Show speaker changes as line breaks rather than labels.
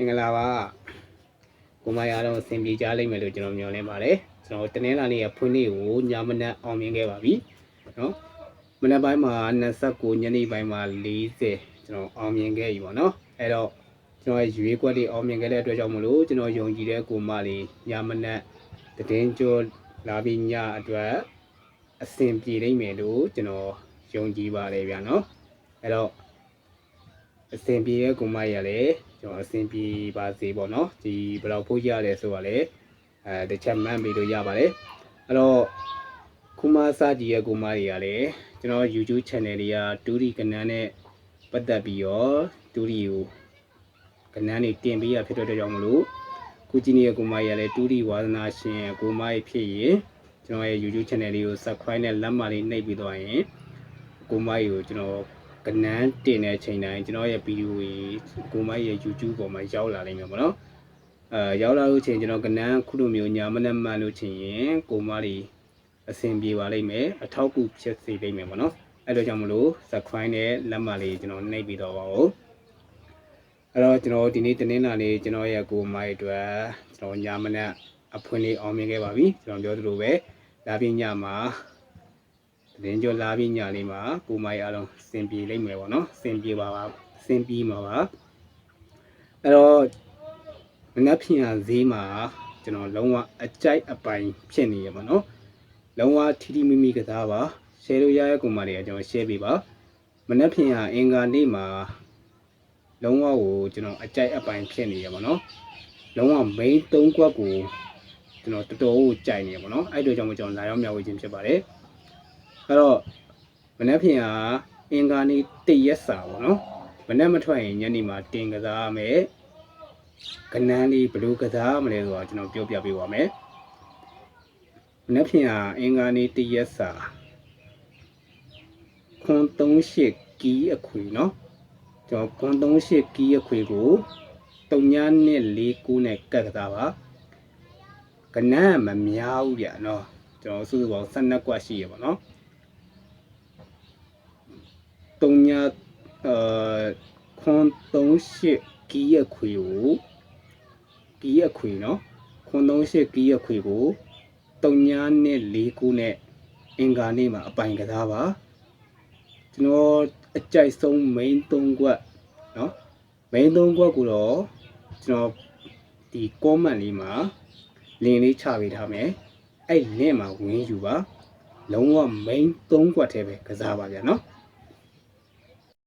မင်္ဂလာပါကိုမရတော့အဆင်ပြေကြလိမ့်မယ်လို့ကျွန်တော်မျှော်လင့်ပါတယ်ကျွန်တော်တနင်္လာနေ့ကဖွင့်နေ့ကိုညမနက်အောင်မြင်ခဲ့ပါပြီနော်မနက်ပိုင်းမှာ29ညနေပိုင်းမှာ40ကျွန်တော်အောင်မြင်ခဲ့ပြီပေါ့နော်အဲ့တော့ကျွန်တော်ရဲ့ရွေးကွက်တွေအောင်မြင်ခဲ့တဲ့အတွက်ကြောင့်မလို့ကျွန်တော်ယုံကြည်တဲ့ကိုမလေးညမနက်တည်င်းကျော်လာပြီးညအတွက်အဆင်ပြေနိုင်မယ်လို့ကျွန်တော်ယုံကြည်ပါတယ်ဗျာနော်အဲ့တော့ အဆင်ပြေရဲ့ကိုမရလည်းကျွန်တော်အဆင်ပြေပါစေပေါ့နော်ဒီဘယ်လောက်ဖို့ရတယ်ဆိုတာလည်းအဲတစ်ချက်မှန်းပြီးလို့ရပါတယ်အဲ့တော့ခုမစကြီးရဲ့ကိုမတွေကလည်းကျွန်တော် YouTube channel တွေကတူရီကနန်းနဲ့ပတ်သက်ပြီးတော့တူရီကိုကနန်းတွေတင်ပေးရဖြစ်တဲ့အတွက်ကြောင့်မလို့ခုကြီးနေတဲ့ကိုမရလည်းတူရီဝါသနာရှင်ကိုမရဖြစ်ရင်ကျွန်တော်ရဲ့ YouTube channel လေးကို subscribe နဲ့လက်မလေးနှိပ်ပြီးတော့ရင်ကိုမရကိုကျွန်တော် ကနန်းတင်တဲ့အချိန်တိုင်းကျွန်တော်ရဲ့ဗီဒီယိုတွေကိုမိုက်ရဲ့ YouTube ပေါ်မှာရောက်လာနိုင်မှာပေါ့နော်အဲရောက်လာလို့ချင်းကျွန်တော်ကနန်းခုလိုမျိုးညာမနက်မှန်လို့ချင်းရင်ကိုမတွေအဆင်ပြေပါလိမ့်မယ်အထောက်အကူဖြစ်စေလိမ့်မယ်ပေါ့နော်အဲ့တော့ကြောင့်မလို့ subscribe နဲ့လက်မလေးကျွန်တော်နှိပ်ပြီးတော့ပါဦးအဲ့တော့ကျွန်တော်ဒီနေ့တင်းလာနေကျွန်တော်ရဲ့ကိုမိုက်အတွက်ကျွန်တော်ညာမနက်အဖွင့်လေးအောင်မြင်ခဲ့ပါပြီကျွန်တော်ပြောသလိုပဲလာပြညမှာ သတင်းကြောလာပြီးညလေးမှာကိုမိုင်အားလုံးစင်ပြေလိမ့်မယ်ပေါ့နော်စင်ပြေပါပါစင်ပြေမှာပါအဲ့တော့မနက်ဖြန်ဈေးမှာကျွန်တော်လုံးဝအကြိုက်အပိုင်ဖြစ်နေရပါတော့လုံးဝထီထီမိမိကစားပါ share လို့ရတဲ့ကိုမတွေကကျွန်တော် share ပေးပါမနက်ဖြန်ကအင်္ဂါနေ့မှာလုံးဝကိုကျွန်တော်အကြိုက်အပိုင်ဖြစ်နေရပါတော့လုံးဝ main ၃ကွက်ကိုကျွန်တော်တော်တော်ကိုကြိုက်နေရပါတော့အဲ့တို့ကြောင့်ကျွန်တော်လာရောက်မျှဝေခြင်းဖြစ်ပါတယ် အဲ့တော့မနေ့ဖြန်ကအင်္ဂါနေ့တည့်ရက်စာပေါ့နော်မနေ့မထွက်ရင်ညနေမှာတင်ကစားရမယ်ကနန်းလေးဘယ်လိုကစားမလဲဆိုတာကျွန်တော်ပြောပြပေးပါမယ်မနေ့ဖြန်ကအင်္ဂါနေ့တည့်ရက်စာခွန်38ကီးအခွေနော်ကျွန်တော်ခွန်38ကီးအခွေကိုတုံညာနဲ့၄ကူးနဲ့ကတ်ကစားပါကနန်းကမများဘူးဗျာနော်ကျွန်တော်စုစုပေါင်း12ကွက်ရှိရပါတော့ တုံညာအဲခွန်38ကီးရခွေကိုကီးရခွေနော်ခွန်38ကီးရခွေကိုတုံညာနဲ့၄ခုနဲ့အင်္ဂါနေ့မှာအပိုင်ကစားပါကျွန်တော်အကြိုက်ဆုံး main 3ခွက်နော် main 3ခွက်ကိုတော့ကျွန်တော်ဒီ comment လေးမှာ link လေးချပေးထားမယ်အဲ့ link မှာဝင်ယူပါလုံးဝ main 3ခွက်ထဲပဲကစားပါဗျာနော်